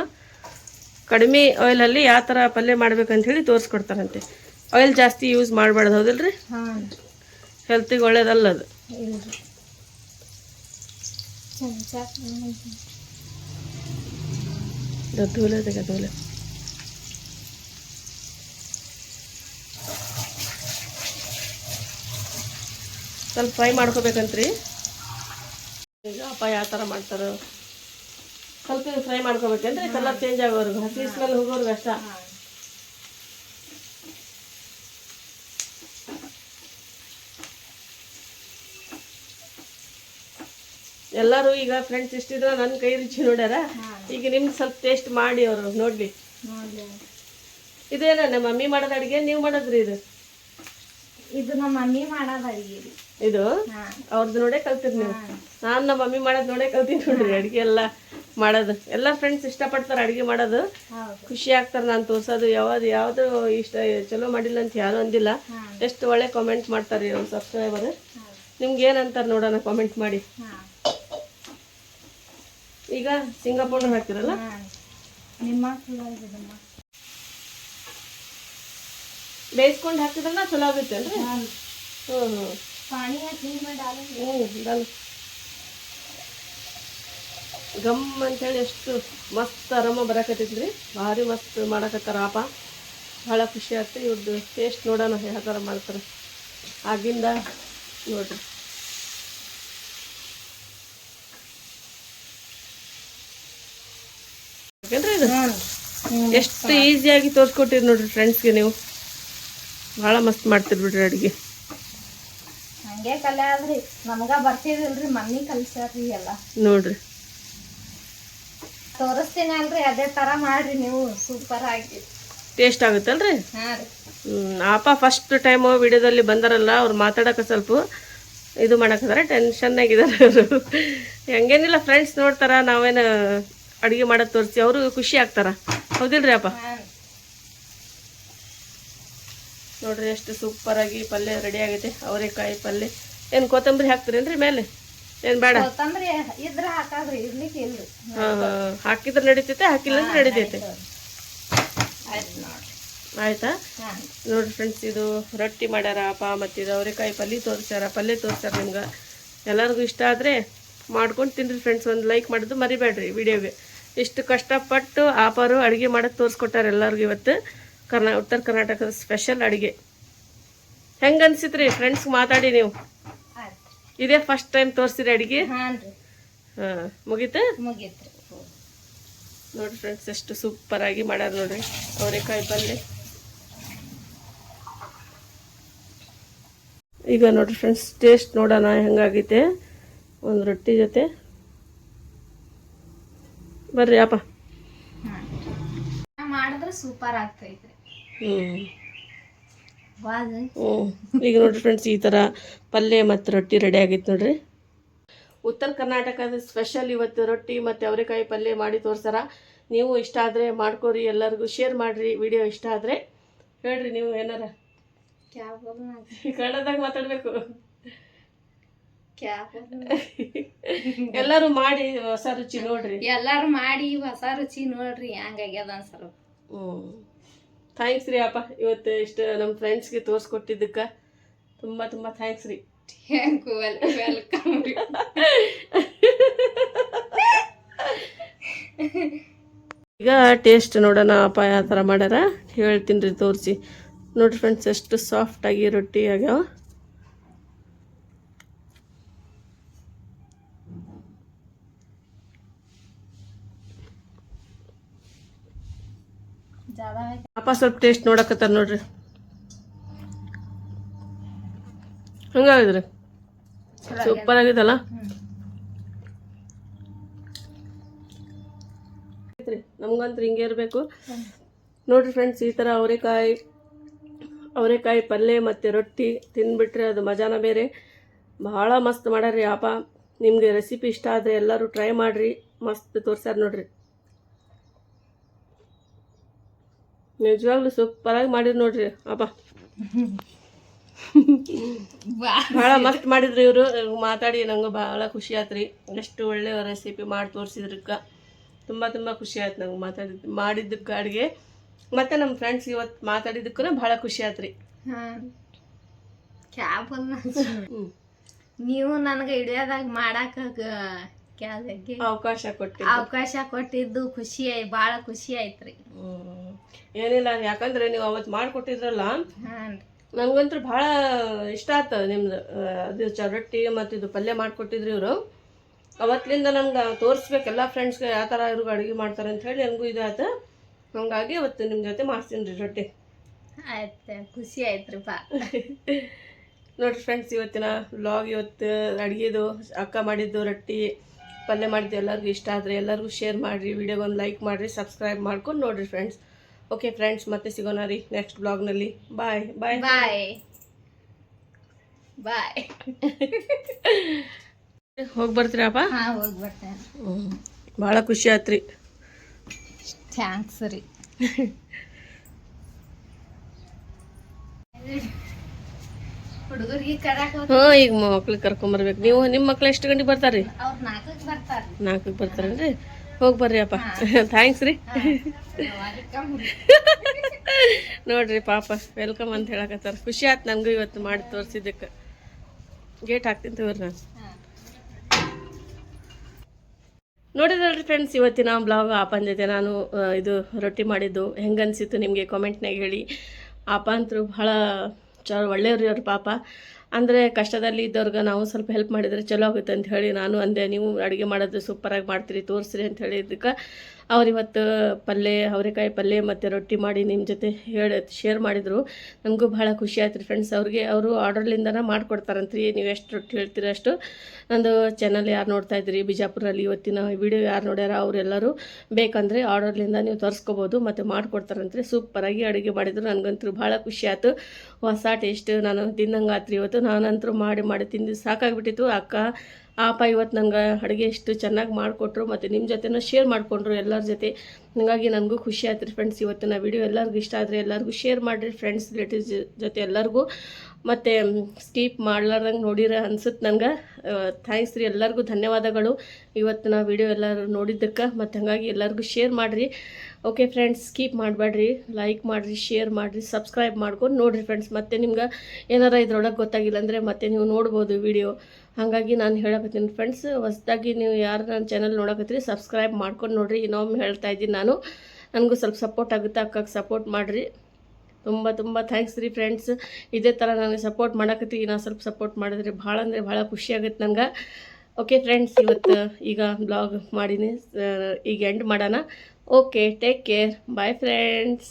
ಕಡಿಮೆ ಆಯಿಲಲ್ಲಿ ಯಾವ ಥರ ಪಲ್ಯ ಮಾಡ್ಬೇಕಂತ ಹೇಳಿ ತೋರಿಸ್ಕೊಡ್ತಾರಂತೆ. ಆಯಿಲ್ ಜಾಸ್ತಿ ಯೂಸ್ ಮಾಡಬಾರ್ದು ಹೌದಿಲ್ರಿ? ಹಾಂ. ಹೆಲ್ತಿಗೆ ಒಳ್ಳೇದಲ್ಲ ಅದು. ಇಲ್ರಿ. ಚಮಚ ಸ್ವಲ್ಪ ಫ್ರೈ ಮಾಡ್ಕೋಬೇಕಂತ್ರಿ. ಈಗ ಅಪ್ಪ ಯಾವ ಥರ ಮಾಡ್ತಾರೆ. ಸ್ವಲ್ಪ ಫ್ರೈ ಮಾಡ್ಕೋಬೇಕಂದ್ರೆ ಕಲರ್ ಚೇಂಜ್ ಆಗೋರ್ಗು ಹಸಿ ಸ್ಮೆಲ್ ಹೋಗೋರ್ಗು ಅಷ್ಟ. ಎಲ್ಲರೂ ಈಗ ಫ್ರೆಂಡ್ಸ್ ಇಷ್ಟಿದ್ರ ನನ್ನ ಕೈ ರುಚಿ ನೋಡ್ಯಾರ? ಈಗ ನಿಮ್ಗೆ ಸ್ವಲ್ಪ ಟೇಸ್ಟ್ ಮಾಡಿ ಅವರು ನೋಡ್ಲಿ. ನೋಡ್ಲಿ. ಇದೇನ ನಮ್ಮ ಮಮ್ಮಿ ಮಾಡೋದು ಅಡುಗೆ ನೀವು ಮಾಡೋದ್ರಿ ಇದು? ಇದು ನಮ್ಮ ಮಮ್ಮಿ ಮಾಡೋದು ಅಡಿಗೆ ಇದು? ಅವ್ರದ್ದು ನೋಡೇ ಕಲ್ತಿರಿ ನೀವು. ನಾನು ನಮ್ಮ ಮಮ್ಮಿ ಮಾಡೋದು ನೋಡೇ ಕಲ್ತೀನಿ ನೋಡ್ರಿ ಅಡಿಗೆ ಎಲ್ಲ ಮಾಡೋದು. ಎಲ್ಲ ಫ್ರೆಂಡ್ಸ್ ಇಷ್ಟಪಡ್ತಾರೆ ಅಡಿಗೆ ಮಾಡೋದು. ಖುಷಿ ಆಗ್ತಾರೆ ನಾನು ತೋರ್ಸೋದು. ಯಾವ್ದು ಯಾವುದು ಇಷ್ಟ ಚಲೋ ಮಾಡಿಲ್ಲ ಅಂತ ಯಾರು ಅಂದಿಲ್ಲ. ಎಷ್ಟು ಒಳ್ಳೆ ಕಾಮೆಂಟ್ ಮಾಡ್ತಾರೆ ಅವ್ರು ಸಬ್ಸ್ಕ್ರೈಬರ್ ನಿಮ್ಗೆ ಏನಂತಾರೆ ನೋಡೋಣ ಕಾಮೆಂಟ್ ಮಾಡಿ. ಈಗ ಸಿಂಗಾಪುರ್ ಹಾಕ್ತಿರಲ್ಲ? ನಿಮ್ಮ ಬೇಯಿಸ್ಕೊಂಡು ಹಾಕಿದ್ರಲ್ಲ ಚಲೋ ಆಗುತ್ತೆ ಹ್ಞೂ ಹ್ಞೂ ಹಾಕಿ ಹ್ಞೂ ಗಮ್ ಅಂತೇಳಿ ಎಷ್ಟು ಮಸ್ತ್ ಆರಾಮ ಬರಕತ್ತಿದ್ರಿ ಭಾರಿ ಮಸ್ತ್ ಮಾಡಕತ್ತಾರ ಆಪ. ಭಾಳ ಖುಷಿ ಆಗ್ತದೆ ಇವ್ರದ್ದು ಟೇಸ್ಟ್ ನೋಡೋಣ ಯಾವ ಥರ ಮಾಡ್ತಾರೆ. ಆಗಿಂದ ನೋಡ್ರಿ. ಇದು? ಎಷ್ಟು ಈಸಿಯಾಗಿ ತೋರಿಸ್ಕೊಟ್ಟಿರಿ ನೋಡ್ರಿ ಫ್ರೆಂಡ್ಸ್ಗೆ ನೀವು. ಭಾಳ ಮಸ್ತ್ ಮಾಡ್ತೀರಿ ಬಿಡ್ರಿ ಅಡುಗೆ. ಹಂಗೆ ಆದ್ರಿ. ನಮಗ ಬರ್ತಿದಿಲ್ರಿ ಮನ್ನಿ ಕಲ್ಸ್ಯಾರ್ರಿ ಎಲ್ಲ. ನೋಡ್ರಿ. ತೋರಿಸ್ತೀನಿ ಅಲ್ರಿ ಅದೇ ತರ ಮಾಡ್ರಿ ನೀವು. ಸೂಪರ್ ಆಗಿ. ಟೇಸ್ಟ್ ಆಗುತ್ತಲ್ರಿ? ಹಾ ರೀ. ಅಪ್ಪ ಫಸ್ಟ್ ಟೈಮು ವಿಡಿಯೋದಲ್ಲಿ ಬಂದಾರಲ್ಲ ಅವ್ರು ಮಾತಾಡೋಕೆ ಸ್ವಲ್ಪ ಇದು ಮಾಡಕ್ಕಿದಾರೆ ಟೆನ್ಷನ್ನಾಗಿದ್ದಾರೆ ಅವರು. ಹಂಗೇನಿಲ್ಲ ಫ್ರೆಂಡ್ಸ್ ನೋಡ್ತಾರ ನಾವೇನು ಅಡುಗೆ ಮಾಡೋದು ತೋರಿಸಿ ಅವರು ಖುಷಿ ಆಗ್ತಾರ. ಹೌದಿಲ್ರಿ ಅಪ್ಪ ಹಾ ನೋಡ್ರಿ ಎಷ್ಟು ಸೂಪರಾಗಿ ಪಲ್ಯ ರೆಡಿ ಆಗೈತೆ. ಅವರೆಕಾಯಿ ಪಲ್ಯ. ಏನು ಕೊತ್ತಂಬರಿ ಹಾಕ್ತೀರೇನ್ರಿ ಮೇಲೆ? ಏನು ಬೇಡ? ಕೊತ್ತಂಬರಿ ಇದ್ರ ಹಾಕಾದ್ರಿ ಇರ್ಲಿಕ್ಕೆ ಇಲ್ರಿ ಹಾಂ ಹಾಂ ಹಾಕಿದ್ರೆ ನಡೀತೈತೆ ಹಾಕಿಲ್ಲ ಅಂದ್ರೆ ನಡೀತೈತೆ. ಆಯ್ತು ನೋಡ್ರಿ. ಫ್ರೆಂಡ್ಸ್ ಇದು ರೊಟ್ಟಿ ಮಾಡ್ಯಾರ ಅಪ್ಪ ಮತ್ತು ಇದು ಅವರೆಕಾಯಿ ಪಲ್ಯ ತೋರಿಸ್ಯಾರ ಪಲ್ಯ ತೋರಿಸ್ಯಾರ ನಿಮ್ಗೆ. ಎಲ್ಲರಿಗೂ ಇಷ್ಟ ಆದರೆ ಮಾಡ್ಕೊಂಡು ತಿನ್ರಿ ಫ್ರೆಂಡ್ಸ್ ಒಂದು ಲೈಕ್ ಮಾಡೋದು ಮರಿಬೇಡ್ರಿ ವಿಡಿಯೋಗೆ ಇಷ್ಟು ಕಷ್ಟಪಟ್ಟು ಆಪಾರು ಅಡುಗೆ ಮಾಡೋದು ತೋರಿಸ್ಕೊಟ್ಟಾರ ಎಲ್ಲರಿಗೂ ಇವತ್ತು. ಕರ್ನಾ ಉತ್ತರ ಕರ್ನಾಟಕದ ಸ್ಪೆಷಲ್ ಅಡುಗೆ. ಹೆಂಗೆ ಅನ್ಸಿತ್ರಿ ಫ್ರೆಂಡ್ಸ್ ಮಾತಾಡಿ ನೀವು. ಇದೇ ಫಸ್ಟ್ ಟೈಮ್ ತೋರಿಸಿರಿ ಅಡುಗೆ? ಹಾಂ ಮುಗೀತಾ? ಮುಗೀತ್ರಿ. ನೋಡ್ರಿ ಫ್ರೆಂಡ್ಸ್ ಎಷ್ಟು ಸೂಪರಾಗಿ ಮಾಡ್ಯಾರ ನೋಡ್ರಿ. ಅವರೆಕಾಯಿ ಪಲ್ಯ ಈಗ ನೋಡ್ರಿ ಫ್ರೆಂಡ್ಸ್ ಟೇಸ್ಟ್ ನೋಡೋಣ ಹೆಂಗಾಗೈತೆ. ಒಂದು ರೊಟ್ಟಿ ಜೊತೆ. ಬರ್ರಿ ಅಪ್ಪ. ಮಾಡಿದ್ರೆ ಸೂಪರ್ ಆಗ್ತೈತ್ರಿ ಹ್ಞೂ ಈಗ ನೋಡ್ರಿ ಫ್ರೆಂಡ್ಸ್ ಈ ಥರ ಪಲ್ಯ ಮತ್ತು ರೊಟ್ಟಿ ರೆಡಿ ಆಗೈತೆ ನೋಡ್ರಿ. ಉತ್ತರ ಕರ್ನಾಟಕದ ಸ್ಪೆಷಲ್ ಇವತ್ತು ರೊಟ್ಟಿ ಮತ್ತು ಅವರೆಕಾಯಿ ಪಲ್ಯ ಮಾಡಿ ತೋರ್ಸಾರ. ನೀವು ಇಷ್ಟ ಆದರೆ ಮಾಡ್ಕೊರಿ ಎಲ್ಲರಿಗೂ ಶೇರ್ ಮಾಡಿರಿ ವಿಡಿಯೋ ಇಷ್ಟ ಆದರೆ. ಹೇಳ್ರಿ ನೀವು ಏನಾರ. ಕನ್ನಡದಾಗ ಮಾತಾಡಬೇಕು. ಎಲ್ಲರೂ ಮಾಡಿ ಹೊಸ ರುಚಿ ನೋಡ್ರಿ. ಎಲ್ಲರೂ ಮಾಡಿ ಹೊಸ ರುಚಿ ನೋಡ್ರಿ ಹಂಗಾಗ್ಯದ ಅನ್ಸರು ಹ್ಞೂ ಥ್ಯಾಂಕ್ಸ್ ರೀ ಅಪ್ಪ. ಇವತ್ತು ಇಷ್ಟು ನಮ್ಮ ಫ್ರೆಂಡ್ಸ್ಗೆ ತೋರಿಸ್ಕೊಟ್ಟಿದ್ದಕ್ಕೆ ತುಂಬ ತುಂಬ ಥ್ಯಾಂಕ್ಸ್ ರೀ. ವೆಲ್ಕಮ್ ರೀ. ಈಗ ಟೇಸ್ಟ್ ನೋಡೋಣ ಅಪ್ಪ ಯಾವ ಥರ ಮಾಡ್ಯಾರ. ಹೇಳ್ತೀನಿ ರೀ ತೋರಿಸಿ. ನೋಡಿರಿ ಫ್ರೆಂಡ್ಸ್ ಎಷ್ಟು ಸಾಫ್ಟಾಗಿ ರೊಟ್ಟಿ ಆಗ್ಯಾವ. ಜಾದ ಅಪ್ಪ ಸ್ವಲ್ಪ ಟೇಸ್ಟ್ ನೋಡಕತ್ತಾರ ನೋಡ್ರಿ. ಹಂಗಾಗಿದ್ರಿ? ಸೂಪರ್ ಆಗಿದಲ್ಲ ನಮ್ಗಂತೂ ಹಿಂಗೆ ಇರಬೇಕು. ನೋಡ್ರಿ ಫ್ರೆಂಡ್ಸ್ ಈ ಥರ ಅವರೆಕಾಯಿ ಅವರೆಕಾಯಿ ಪಲ್ಯ ಮತ್ತು ರೊಟ್ಟಿ ತಿಂದ್ಬಿಟ್ರೆ ಅದು ಮಜಾನ ಬೇರೆ. ಭಾಳ ಮಸ್ತ್ ಮಾಡ್ಯಾರಿ ಅಪ್ಪ ನಿಮಗೆ ರೆಸಿಪಿ ಇಷ್ಟ ಆದರೆ ಎಲ್ಲರೂ ಟ್ರೈ ಮಾಡಿರಿ. ಮಸ್ತ್ ತೋರ್ಸ್ಯಾರ ನೋಡ್ರಿ. ನಿಜವಾಗ್ಲೂ ಸೂಪರಾಗಿ ಮಾಡಿದ್ರು ನೋಡ್ರಿ. ಅಪ್ಪ ಭಾಳ ಮಸ್ತ್ ಮಾಡಿದ್ರು ಇವರು. ಮಾತಾಡಿ ನಂಗೆ ಭಾಳ ಖುಷಿ ಆಯ್ತು ರೀ ಎಷ್ಟು ಒಳ್ಳೆ ರೆಸಿಪಿ ಮಾಡಿ ತೋರಿಸಿದ್ರಕ್ಕ. ತುಂಬ ತುಂಬ ಖುಷಿ ಆಯ್ತು ನಂಗೆ ಮಾತಾಡಿದ್ದು ಮಾಡಿದ್ದಕ್ಕೆ ಅಡುಗೆ. ಮತ್ತು ನಮ್ಮ ಫ್ರೆಂಡ್ಸ್ ಇವತ್ತು ಮಾತಾಡಿದ್ದಕ್ಕೂ ಭಾಳ ಖುಷಿ ಆಯ್ತು ರೀ ಹ್ಞೂ ನೀವು ನನಗೆ ಹಿಡಿಯೋದಾಗ ಮಾಡಾಕ ಅವಕಾಶ ಕೊಟ್ಟು ಅವಕಾಶ ಕೊಟ್ಟಿದ್ದು. ಖುಷಿ ಭಾಳ ಖುಷಿ ಆಯ್ತ್ರಿ. ಹ್ಮ್. ಏನಿಲ್ಲ ಯಾಕಂದ್ರೆ ನೀವು ಅವತ್ತು ಮಾಡಿಕೊಟ್ಟಿದ್ರಲ್ಲ? ಹಾನ್ ನಂಗಂತೂ ಭಾಳ ಇಷ್ಟ ಆತ ನಿಮ್ದು ಅದು ಚ ರೊಟ್ಟಿ ಮತ್ತು ಇದು ಪಲ್ಯ ಮಾಡಿಕೊಟ್ಟಿದ್ರು ಇವರು. ಅವತ್ತಿನಿಂದ ನಮ್ಗೆ ತೋರಿಸ್ಬೇಕು ಎಲ್ಲ ಫ್ರೆಂಡ್ಸ್ಗೆ ಯಾವ ಥರ ಇವ್ರಿಗೆ ಅಡುಗೆ ಮಾಡ್ತಾರೆ ಅಂತ ಹೇಳಿ ನನಗೂ ಇದು ಆಯ್ತು ಹಂಗಾಗಿ ಅವತ್ತು ನಿಮ್ಮ ಜೊತೆ ಮಾಡ್ತೀನಿ ರೀ ರೊಟ್ಟಿ. ಆಯ್ತು ಖುಷಿ ಆಯ್ತ್ರಿಪ್ಪ ನೋಡಿರಿ ಫ್ರೆಂಡ್ಸ್ ಇವತ್ತಿನ ವ್ಲಾಗ್ ಇವತ್ತು ಅಡುಗೆದು ಅಕ್ಕ ಮಾಡಿದ್ದು ರೊಟ್ಟಿ. ಪಲ್ಯ ಮಾಡಿದ್ದು ಎಲ್ಲರಿಗೂ ಇಷ್ಟ ಆದರೆ ಎಲ್ಲರಿಗೂ ಶೇರ್ ಮಾಡಿರಿ ವಿಡಿಯೋಗೊಂದು ಲೈಕ್ ಮಾಡಿರಿ ಸಬ್ಸ್ಕ್ರೈಬ್ ಮಾಡ್ಕೊಂಡು ನೋಡಿರಿ ಫ್ರೆಂಡ್ಸ್ ಓಕೆ ಫ್ರೆಂಡ್ಸ್ ಮತ್ತೆ ಸಿಗೋಣ ರೀ ನೆಕ್ಸ್ಟ್ ಬ್ಲಾಗ್ನಲ್ಲಿ ಬಾಯ್ ಬಾಯ್ ಬಾಯ್ ಬಾಯ್ ಹೋಗಿ ಬರ್ತೀರಪ್ಪ? ಹೋಗಿ ಬರ್ತೇನೆ. ಹ್ಞೂ ಭಾಳ ಖುಷಿ ಆಯ್ತು ರೀ ಥ್ಯಾಂಕ್ಸ್ ರೀ. ಹ್ಞೂ ಈಗ ಮಕ್ಳಿಗೆ ಕರ್ಕೊಂಬರ್ಬೇಕು ನೀವು ನಿಮ್ಮ ಮಕ್ಳು ಎಷ್ಟು ಗಂಟೆಗೆ ಬರ್ತಾರ್ರಿ? ನಾಲ್ಕಕ್ಕೆ ಬರ್ತಾರೇನ್ರಿ? ಹೋಗಿ ಬರ್ರಿ ಅಪ್ಪ. ಥ್ಯಾಂಕ್ಸ್ ರೀ. ನೋಡ್ರಿ ಪಾಪ ವೆಲ್ಕಮ್ ಅಂತ ಹೇಳಕತ್ತಾರ. ಖುಷಿ ಆಯ್ತು ನನಗೂ ಇವತ್ತು ಮಾಡಿ ತೋರಿಸಿದ್ದಕ್ಕೆ. ಗೇಟ್ ಹಾಕ್ತೀನಿ ತಗೋರಿ ನಾನು. ನೋಡಿದ್ರಲ್ರಿ ಫ್ರೆಂಡ್ಸ್ ಇವತ್ತಿನ ಬ್ಲಾಗ್ ಆಪನ್ ಜೊತೆ ನಾನು ಇದು ರೊಟ್ಟಿ ಮಾಡಿದ್ದು. ಹೆಂಗನ್ಸಿತ್ತು ಅನಿಸಿತ್ತು ನಿಮಗೆ ಕಾಮೆಂಟ್ನಾಗ ಹೇಳಿ. ಆಪ ಅಂತರೂ ಭಾಳ ಚ, ಒಳ್ಳೆಯವ್ರಿ ಅವ್ರ ಪಾಪ? ಅಂದರೆ ಕಷ್ಟದಲ್ಲಿ ಇದ್ದವ್ರಿಗೆ ನಾವು ಸ್ವಲ್ಪ ಹೆಲ್ಪ್ ಮಾಡಿದರೆ ಚಲೋ ಆಗುತ್ತೆ ಅಂತ ಹೇಳಿ ನಾನು ಅಂದೆ. ನೀವು ಅಡುಗೆ ಮಾಡೋದು ಸೂಪರಾಗಿ ಮಾಡ್ತೀರಿ, ತೋರಿಸ್ರಿ ಅಂತ ಹೇಳಿದ್ದಕ್ಕೆ ಅವ್ರು ಇವತ್ತು ಪಲ್ಯ ಅವರೆಕಾಯಿ ಪಲ್ಯ ಮತ್ತು ರೊಟ್ಟಿ ಮಾಡಿ ನಿಮ್ಮ ಜೊತೆ ಹೇಳಿ ಶೇರ್ ಮಾಡಿದರು. ನನಗೂ ಭಾಳ ಖುಷಿ ಆಯ್ತು ರೀ ಫ್ರೆಂಡ್ಸ್ ಅವ್ರಿಗೆ. ಅವರು ಆರ್ಡರ್ಲಿಂದನೇ ಮಾಡಿಕೊಡ್ತಾರಂತ್ರಿ. ನೀವು ಎಷ್ಟು ರೊಟ್ಟಿ ಹೇಳ್ತೀರ ಅಷ್ಟು. ನಂದು ಚಾನಲ್ ಯಾರು ನೋಡ್ತಾ ಇದ್ರಿ? ಬಿಜಾಪುರಲ್ಲಿ ಇವತ್ತಿನ ವಿಡಿಯೋ ಯಾರು ನೋಡ್ಯಾರ? ಅವರೆಲ್ಲರೂ ಬೇಕಂದರೆ ಆರ್ಡರ್ಲಿಂದ ನೀವು ತರಿಸ್ಕೋಬೋದು ಮತ್ತು ಮಾಡಿಕೊಡ್ತಾರಂತ್ರಿ. ಸೂಪರಾಗಿ ಅಡುಗೆ ಮಾಡಿದ್ರು. ನನಗಂತೂ ಭಾಳ ಖುಷಿ ಆಯ್ತು. ಹೊಸ ಟೇಸ್ಟ್ ನಾನು ತಿನ್ನಂಗಾತ್ರಿ ಇವತ್ತು. ನಾನಂತರೂ ಮಾಡಿ ಮಾಡಿ ತಿಂದು ಸಾಕಾಗಿಬಿಟ್ಟಿತ್ತು. ಅಕ್ಕ ಆಪ ಇವತ್ತು ನಂಗೆ ಅಡುಗೆ ಇಷ್ಟು ಚೆನ್ನಾಗಿ ಮಾಡಿಕೊಟ್ರು, ಮತ್ತು ನಿಮ್ಮ ಜೊತೆನೂ ಶೇರ್ ಮಾಡಿಕೊಂಡ್ರು ಎಲ್ಲರ ಜೊತೆ. ಹಂಗಾಗಿ ನನಗೂ ಖುಷಿ ಆಯ್ತು ರೀ ಫ್ರೆಂಡ್ಸ್ ಇವತ್ತಿನ ವಿಡಿಯೋ ಎಲ್ಲರಿಗೂ ಇಷ್ಟ ಆದರೆ ಎಲ್ಲರಿಗೂ ಶೇರ್ ಮಾಡಿರಿ ಫ್ರೆಂಡ್ಸ್ ರಿಲೇಟಿವ್ಸ್ ಜೊತೆ ಎಲ್ಲರಿಗೂ. ಮತ್ತು ಸ್ಕೀಪ್ ಮಾಡ್ಲಾರ್ದಂಗೆ ನೋಡಿರ ಅನ್ಸುತ್ತೆ ನನಗೆ ಥ್ಯಾಂಕ್ಸ್ ರೀ ಎಲ್ಲರಿಗೂ ಧನ್ಯವಾದಗಳು. ಇವತ್ತಿನ ವಿಡಿಯೋ ಎಲ್ಲರೂ ನೋಡಿದ್ದಕ್ಕೆ, ಮತ್ತು ಹಾಗಾಗಿ ಎಲ್ಲರಿಗೂ ಶೇರ್ ಮಾಡಿರಿ. ಓಕೆ ಫ್ರೆಂಡ್ಸ್ ಸ್ಕೀಪ್ ಮಾಡಬೇಡ್ರಿ ಲೈಕ್ ಮಾಡಿರಿ ಶೇರ್ ಮಾಡಿರಿ ಸಬ್ಸ್ಕ್ರೈಬ್ ಮಾಡ್ಕೊಂಡು ನೋಡಿರಿ ಫ್ರೆಂಡ್ಸ್ ಮತ್ತೆ ನಿಮ್ಗೆ ಏನಾರ ಇದ್ರೊಳಗೆ ಗೊತ್ತಾಗಿಲ್ಲ ಅಂದರೆ ಮತ್ತೆ ನೀವು ನೋಡ್ಬೋದು ವಿಡಿಯೋ ಹಾಗಾಗಿ ನಾನು ಹೇಳಕತ್ತೀನಿ ಫ್ರೆಂಡ್ಸ್ ಹೊಸದಾಗಿ ನೀವು ಯಾರು ನನ್ನ ಚಾನಲ್ ನೋಡಕತ್ತೀರಿ ಸಬ್ಸ್ಕ್ರೈಬ್ ಮಾಡ್ಕೊಂಡು ನೋಡಿರಿ. ಇನ್ನೊಮ್ಮೆ ಹೇಳ್ತಾ ಇದ್ದೀನಿ ನಾನು. ನನಗೂ ಸ್ವಲ್ಪ ಸಪೋರ್ಟ್ ಆಗುತ್ತೆ? ಅಕ್ಕಗೆ ಸಪೋರ್ಟ್ ಮಾಡಿರಿ. ತುಂಬ ತುಂಬ ಥ್ಯಾಂಕ್ಸ್ ರೀ ಫ್ರೆಂಡ್ಸ್ ಇದೇ ಥರ ನನಗೆ ಸಪೋರ್ಟ್ ಮಾಡಕತ್ತೀವಿ ನಾನು ಸ್ವಲ್ಪ ಸಪೋರ್ಟ್ ಮಾಡಿದ್ರಿ ಭಾಳ ಅಂದರೆ ಭಾಳ ಖುಷಿ ಆಗುತ್ತೆ ನನಗೆ ಓಕೆ ಫ್ರೆಂಡ್ಸ್ ಇವತ್ತು, ಈಗ ಬ್ಲಾಗ್ ಮಾಡೀನಿ. ಈಗ ಎಂಡ್ ಮಾಡೋಣ. Okay take care bye friends